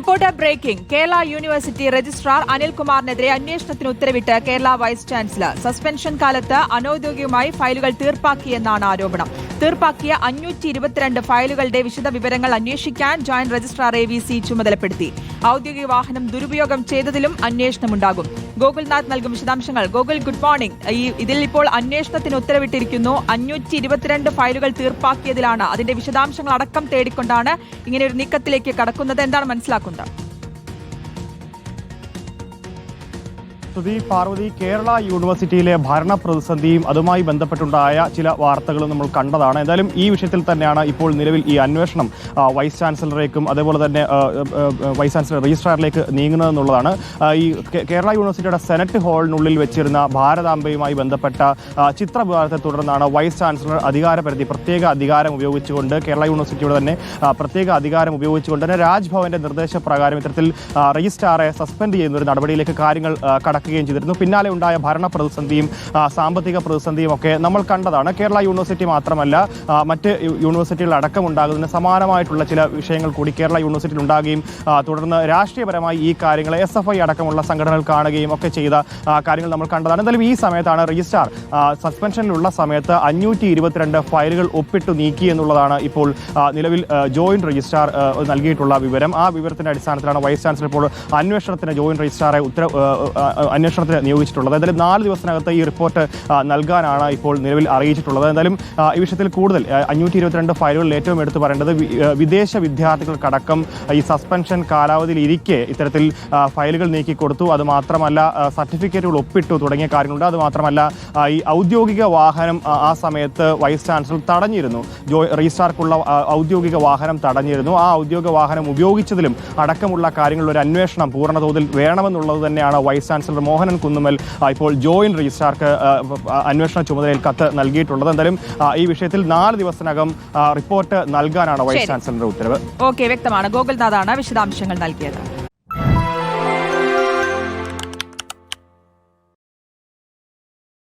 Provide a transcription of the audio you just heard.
Reporter breaking. Kerala university registrar അനിൽകുമാറിനെതിരെ അന്വേഷണത്തിന് ഉത്തരവിട്ട് Kerala vice chancellor. Suspension കാലത്ത് അനൌദ്യോഗികമായി ഫയലുകൾ തീർപ്പാക്കിയെന്നാണ് ആരോപണം. തീർപ്പാക്കിയ അഞ്ഞൂറ്റി ഇരുപത്തിരണ്ട് ഫയലുകളുടെ വിശദ വിവരങ്ങൾ അന്വേഷിക്കാൻ joint registrar A V C ചുമതലപ്പെടുത്തി. ഔദ്യോഗിക വാഹനം ദുരുപയോഗം ചെയ്തതിലും അന്വേഷണമുണ്ടാകും. ഗോകുൽനാഥ് നൽകും വിശദാംശങ്ങൾ. ഗോകുൽ ഗുഡ് മോർണിംഗ് ഈ ഇതിൽ ഇപ്പോൾ അന്വേഷണത്തിന് ഉത്തരവിട്ടിരിക്കുന്നു. അഞ്ഞൂറ്റി ഇരുപത്തിരണ്ട് ഫയലുകൾ തീർപ്പാക്കിയതിലാണ് അതിന്റെ വിശദാംശങ്ങൾ അടക്കം തേടിക്കൊണ്ടാണ് ഇങ്ങനെ ഒരു നീക്കത്തിലേക്ക് കടക്കുന്നത്. എന്താണ് മനസ്സിലാക്കുന്നത്? സ്തുതി പാർവതി കേരള യൂണിവേഴ്സിറ്റിയിലെ ഭരണ പ്രതിസന്ധിയും അതുമായി ബന്ധപ്പെട്ടുണ്ടായ ചില വാർത്തകളും നമ്മൾ കണ്ടതാണ്. എന്തായാലും ഈ വിഷയത്തിൽ തന്നെയാണ് ഇപ്പോൾ നിലവിൽ ഈ അന്വേഷണം വൈസ് ചാൻസലറേക്കും അതേപോലെ തന്നെ വൈസ് ചാൻസലർ രജിസ്ട്രാറിലേക്ക് നീങ്ങുന്നതെന്നുള്ളതാണ് ഈ കേരള യൂണിവേഴ്സിറ്റിയുടെ സെനറ്റ് ഹാളിനുള്ളിൽ വെച്ചിരുന്ന ഭാരതാംബയുമായി ബന്ധപ്പെട്ട ചിത്ര ചിത്രവിവാദത്തെ തുടർന്നാണ് വൈസ് ചാൻസലർ അധികാരപരിധി പ്രത്യേക അധികാരം ഉപയോഗിച്ചുകൊണ്ട് കേരള യൂണിവേഴ്സിറ്റിയുടെ തന്നെ പ്രത്യേക അധികാരം ഉപയോഗിച്ചുകൊണ്ട് തന്നെ രാജ്ഭവന്റെ നിർദ്ദേശപ്രകാരം ഇത്തരത്തിൽ രജിസ്ട്രാറെ സസ്പെൻഡ് ചെയ്യുന്ന ഒരു നടപടിയിലേക്ക് കാര്യങ്ങൾ ആ, കടക്കുകയും ചെയ്തിരുന്നു. പിന്നാലെ ഉണ്ടായ ഭരണ പ്രതിസന്ധിയും സാമ്പത്തിക പ്രതിസന്ധിയും ഒക്കെ നമ്മൾ കണ്ടതാണ്. കേരള യൂണിവേഴ്സിറ്റി മാത്രമല്ല മറ്റ് യൂണിവേഴ്സിറ്റികൾ അടക്കം ഉണ്ടാകുന്നതിന് സമാനമായിട്ടുള്ള ചില വിഷയങ്ങൾ കൂടി കേരള യൂണിവേഴ്സിറ്റിയിൽ ഉണ്ടാകുകയും തുടർന്ന് രാഷ്ട്രീയപരമായി ഈ കാര്യങ്ങൾ എസ് എഫ് ഐ അടക്കമുള്ള സംഘടനകൾ കാണുകയും ഒക്കെ ചെയ്ത കാര്യങ്ങൾ നമ്മൾ കണ്ടതാണ്. എന്തായാലും ഈ സമയത്താണ് രജിസ്ട്രാർ സസ്പെൻഷനിലുള്ള സമയത്ത് അഞ്ഞൂറ്റി ഇരുപത്തിരണ്ട് ഫയലുകൾ ഒപ്പിട്ട് നീക്കി എന്നുള്ളതാണ് ഇപ്പോൾ നിലവിൽ ജോയിന്റ് രജിസ്ട്രാർ നൽകിയിട്ടുള്ള വിവരം. ആ വിവരത്തിന്റെ അടിസ്ഥാനത്തിലാണ് വൈസ് ചാൻസലർ ഇപ്പോൾ അന്വേഷണത്തിന് ജോയിന്റ് രജിസ്ട്രാറെ ഉത്തര അന്വേഷണത്തിന് നിയോഗിച്ചിട്ടുള്ളത്. എന്തായാലും നാല് ദിവസത്തിനകത്ത് ഈ റിപ്പോർട്ട് നൽകാനാണ് ഇപ്പോൾ നിലവിൽ അറിയിച്ചിട്ടുള്ളത്. എന്തായാലും ഈ വിഷയത്തിൽ കൂടുതൽ അഞ്ഞൂറ്റി ഇരുപത്തിരണ്ട് ഫയലുകളിൽ ഏറ്റവും എടുത്തു പറയേണ്ടത് വിദേശ വിദ്യാർത്ഥികൾക്കടക്കം ഈ സസ്പെൻഷൻ കാലാവധിയിൽ ഇരിക്കെ ഇത്തരത്തിൽ ഫയലുകൾ നീക്കി കൊടുത്തു. അത് മാത്രമല്ല സർട്ടിഫിക്കറ്റുകൾ ഒപ്പിട്ടു തുടങ്ങിയ കാര്യങ്ങളുണ്ട്. അത് മാത്രമല്ല ഈ ഔദ്യോഗിക വാഹനം ആ, സമയത്ത് വൈസ് ചാൻസലർ തടഞ്ഞിരുന്നു. ജോ റീസ്റ്റാർക്കുള്ള ഔദ്യോഗിക വാഹനം തടഞ്ഞിരുന്നു. ആ ഔദ്യോഗിക വാഹനം ഉപയോഗിച്ചതിലും അടക്കമുള്ള കാര്യങ്ങളിൽ ഒരു അന്വേഷണം പൂർണ തോതിൽ വേണമെന്നുള്ളത് തന്നെയാണ് വൈസ് ചാൻസലർ മോഹനൻ കുന്നുമൽ ഇപ്പോൾ ജോയിന്റ് രജിസ്ട്രാർക്ക് അന്വേഷണ ചുമതലയിൽ കത്ത് നൽകിയിട്ടുള്ളത് എന്തായാലും ഈ വിഷയത്തിൽ നാല് ദിവസത്തിനകം റിപ്പോർട്ട് നൽകാനാണ് വൈസ്. ചാൻസലറുടെ ഉത്തരവ്. ഓക്കെ വ്യക്തമാണ്. ഗോകുൽനാഥാണ് വിശദാംശങ്ങൾ നൽകിയത്.